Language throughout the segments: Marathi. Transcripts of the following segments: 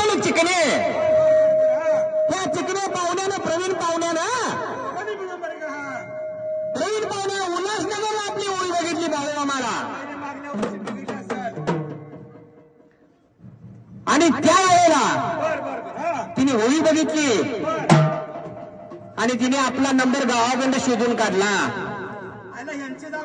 म्हणतो ना चिकने. त्या चिकने पाहुण्यानं प्रवीण पाहुण्यानं प्रवीण पाहुण्या उल्हासनगर आपली ओळी बघितली भाऊ आम्हाला. आणि त्या वेळेला तिने होळी बघितली. आणि तिने आपला नंबर गावाकडं शोधून काढला.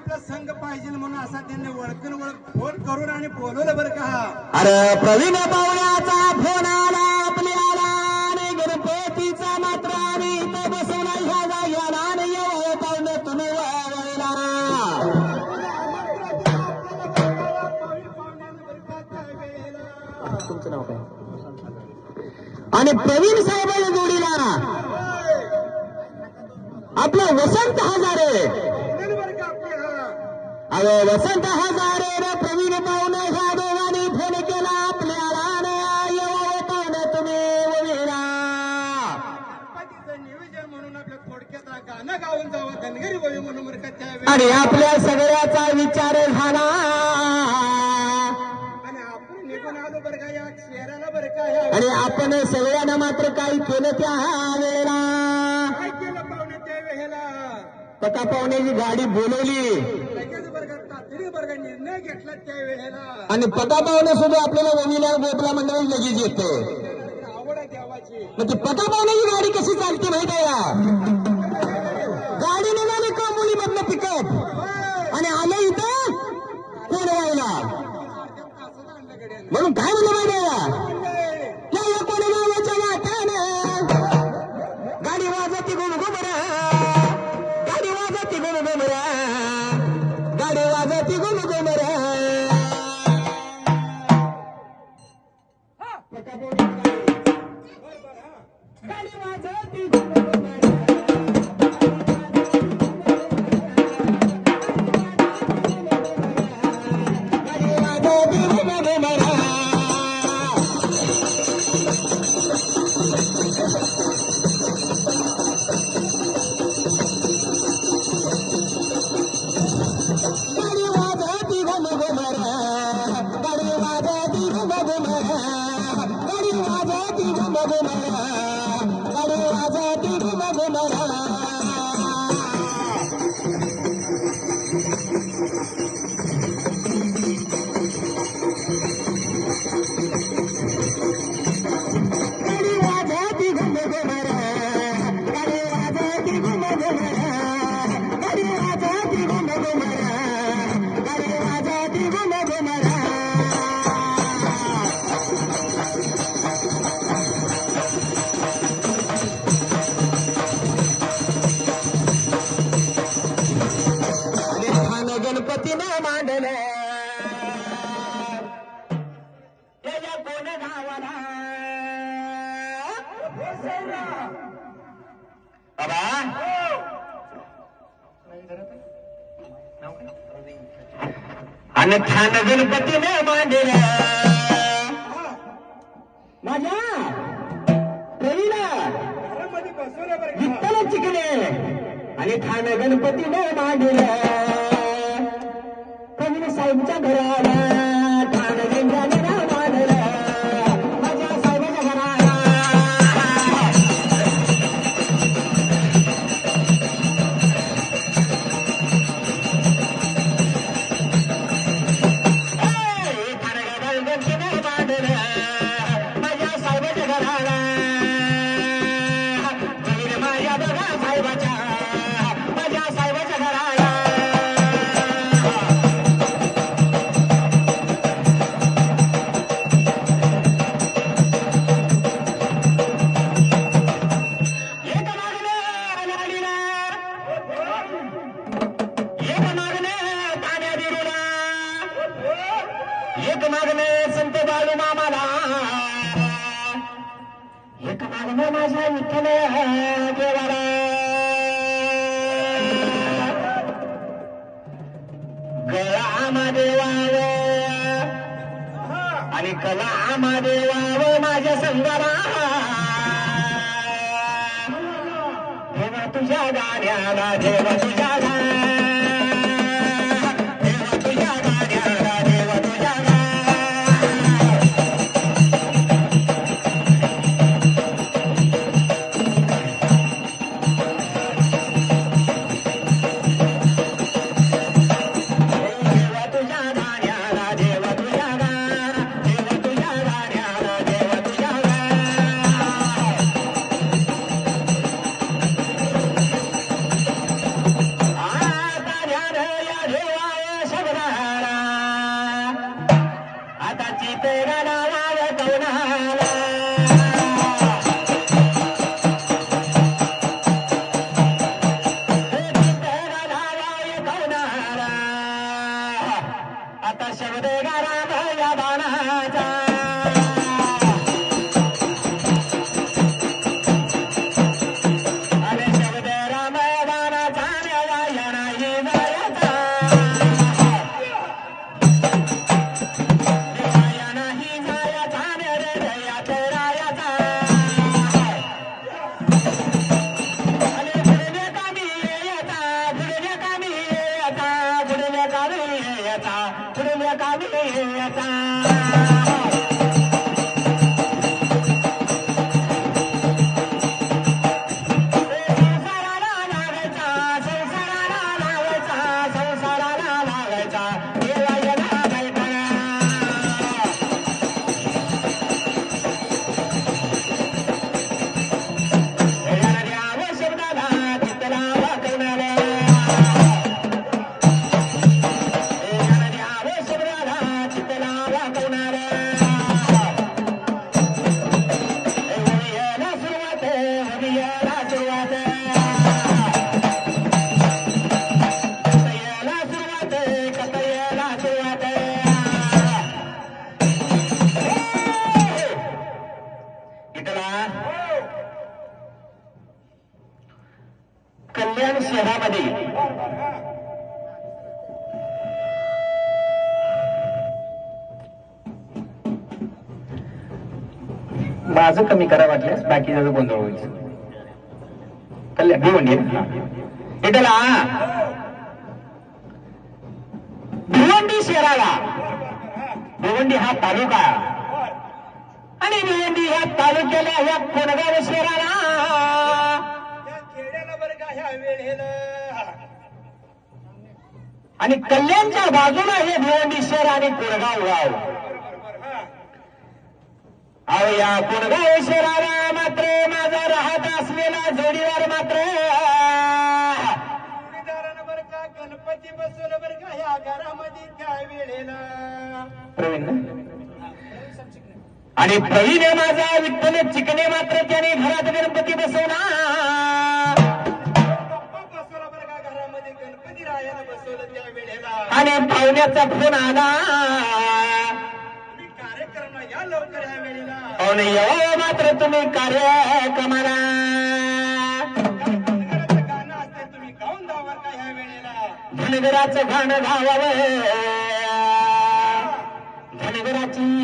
आपला संघ पाहिजे म्हणून असा त्यांनी ओळखून ओळख फोन करून आणि बोलवलं बरं का. अरे प्रवीण पाहुण्याचा फोन आला आपल्याला आणि गणपतीचा मात्र आणि इथं बसवला. ह्या जाग्याला आणि येऊ पाहुणे तुम्ही वळला तुमचं नाव काय? आणि प्रवीण साहेबांच्या जोडीला. आपलं वसंत हजारे बोलवलं बरं का आपली हा अरे वसंत हजारे रे प्रवीण पाहुणे ह्या दोघांनी फोन केला आपल्याला नियोजन म्हणून आपल्या थोडक्यात गाणं गाऊन जावं धनगरी वळी म्हणून बरं का त्यावेळी आणि आपल्या सगळ्याचा विचार झाला. आणि आपण निघून आलो बरं का या शहराला बरं का ह्या आणि आपण सगळ्यांना मात्र काही केलं त्या वेळेला. काय केलं पाहुणे त्या वेळेला? पता पाहुण्याची गाडी बोलवली? आणि पता पाहुणे सुद्धा आपल्याला वणीला गोपला मंडळी लगेच येते. ती पता पाहुण्याची गाडी कशी चालते माहिती आहे गाडी निघाली कांबोली मधलं पिकअप आणि आलं इथं कोण व्हायला म्हणून काय म्हणलं गणपती गणपतीने मांडला माझ्या कवीला विठ्ठल चिकले आणि खान गणपती गणपतीने मांडला कवीने साहेबच्या घराला कला देवाव माझ्या संगाला देवा तुझ्या गाण्याला देवा तुझ्या शहरामध्ये माझं कमी करा वाटल्यास बाकीचं गोंधळ होईल. कल्याण भिवंडी इथला भिवंडी शहराला. भिवंडी हा तालुका. आणि भिवंडी ह्या तालुक्याला ह्या कोणगाव शहराला. आणि कल्याणच्या बाजूला हे भिवंडी शहर आणि कोणगाव गाव. अहो या कोणगाव शहराला मात्र माझा राहत असलेला जोडीदार मात्र. गणपती बसवलं बरं का ह्या घरामध्ये त्या वेळेला. प्रवीण? आणि प्रवीण माझा विठ्ठल चिकणे मात्र त्याने घरात गणपती बसवला. आणि पाहुण्याचा फोन आला. या या पाहुणे येवा मात्र तुम्ही कार्यक्रमाला धनगराचं गाणं असते तुम्ही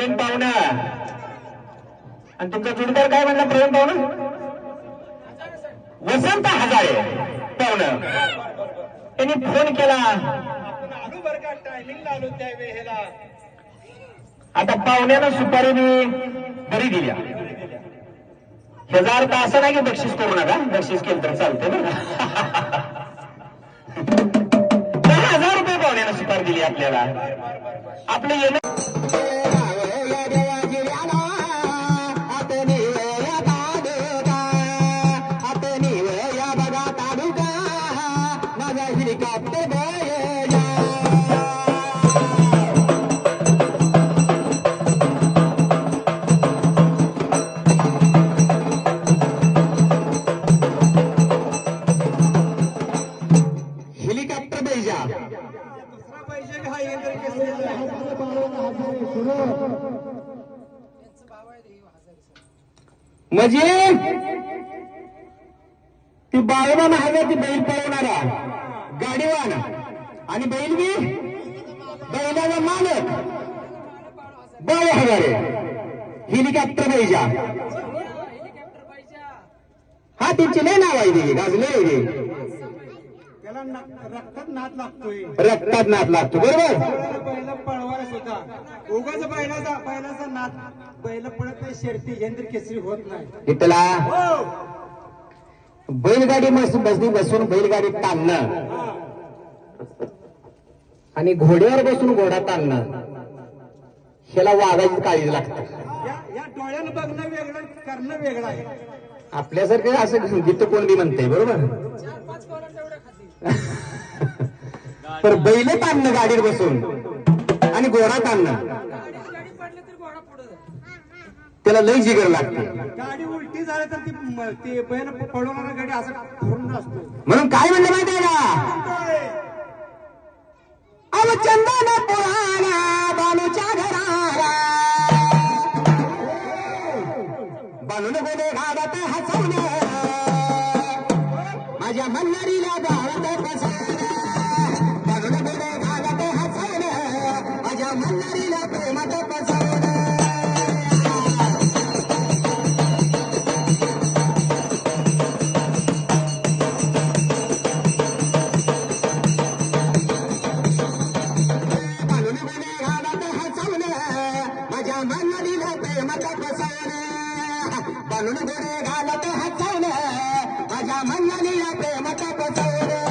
प्रवीण पाहुणा. आणि तुमचा जोडीदार काय म्हणला प्रवीण पाहुणा? वसंत हजारे पाहुणं. त्यांनी फोन केला. आता पाहुण्यानं सुपारीने बरी दिल्या. ह्याचा अर्थ असं नाही की बक्षीस करू नका? बक्षीस केलं तर चालते ना दहा हजार रुपये पाहुण्यानं सुपारी दिली आपल्याला. आपलं येणं म्हणजे ती बाळवान हव्या ती बैल पळवणारा गाडीवान. आणि बैल बी बैलाचा मालक. बाळ हजारे हेलिकॉप्टर पाहिजे हा तिची लय नाव आहे गाजले रक्तात नाद लागतोय. रक्तात नाद लागतो बरोबर? बैल पळवायला सुद्धा उगाच बैलाचा बैलाचा नाद बैल पळत नाही शर्ती हेंद्र केसरी होत नाही. इथला हो. बैलगाडी बस बसनी बसून बैलगाडी ताणणं. आणि घोड्यावर बसून घोडा ताणणं. ह्याला वागायची काळजी लागते. या या डोळ्यानं बघणं वेगळं करणं वेगळं आहे. आपल्यासारखं असं गीत कोण बी म्हणते बरोबर? तर बैल ताणणं गाडीवर बसून. आणि घोडा ताणणं. त्याला लय जिगर लागते. गाडी उलटी झाली तर ती बैल पळवणारा गाडी असं धरून असतो. म्हणून काय म्हणलं माहितीये का? अव चंदन पुराणा घराला. गोदे घालत माझ्या मल्हारीला फसवण बानून गोदे घालत हसवण माझ्या मल्हारीला प्रेमात फसवण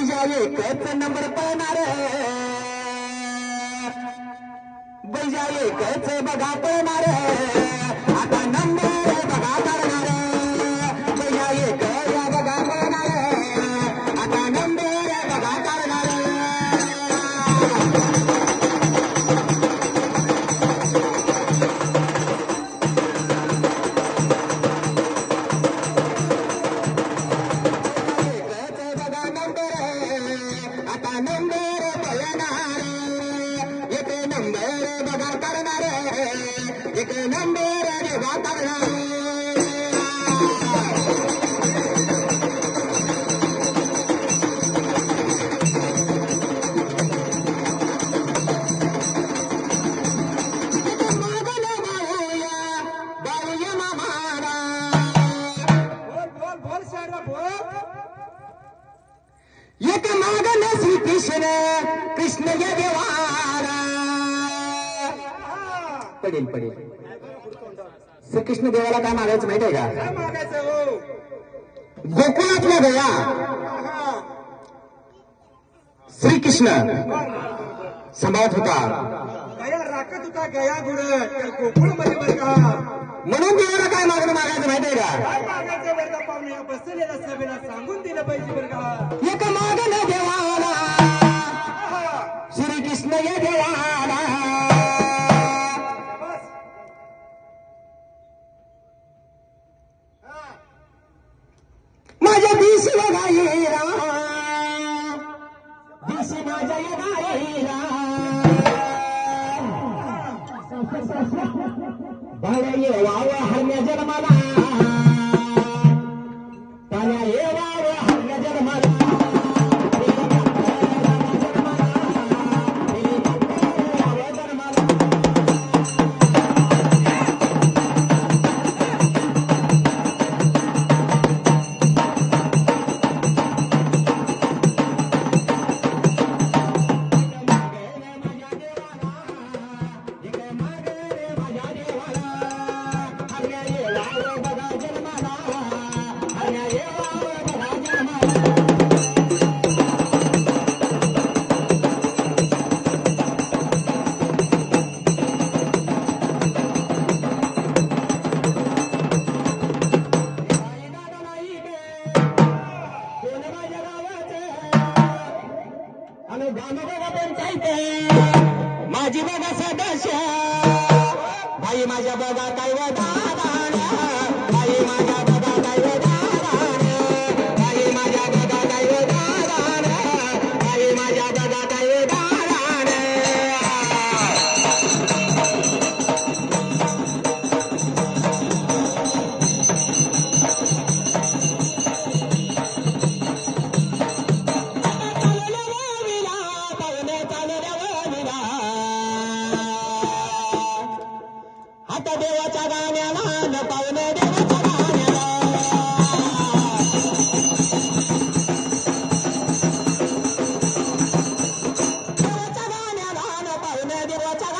बैजा एकच नंबर पळणार बैजा एकच बघा पळणार एक नंबर श्रीकृष्ण देवाला काय मागायचं माहिती आहे का? मागायचं हो? गोकुळातल्या गया. श्रीकृष्ण. सांभाळत होता. गया राखत होता गया गोकुळमध्ये बरं का. म्हणून देवाला काय मागणं मागायचं माहिती आहे का? काय मागायचं बरं का पाहुणे? या बसलेल्या सभेला सांगून दिलं पाहिजे बरं का. एक मागन देवाला. हा. श्रीकृष्ण या देवाला माझ्या दिशी गाईला दिशी माझ्या न पाहुणे देवाच्या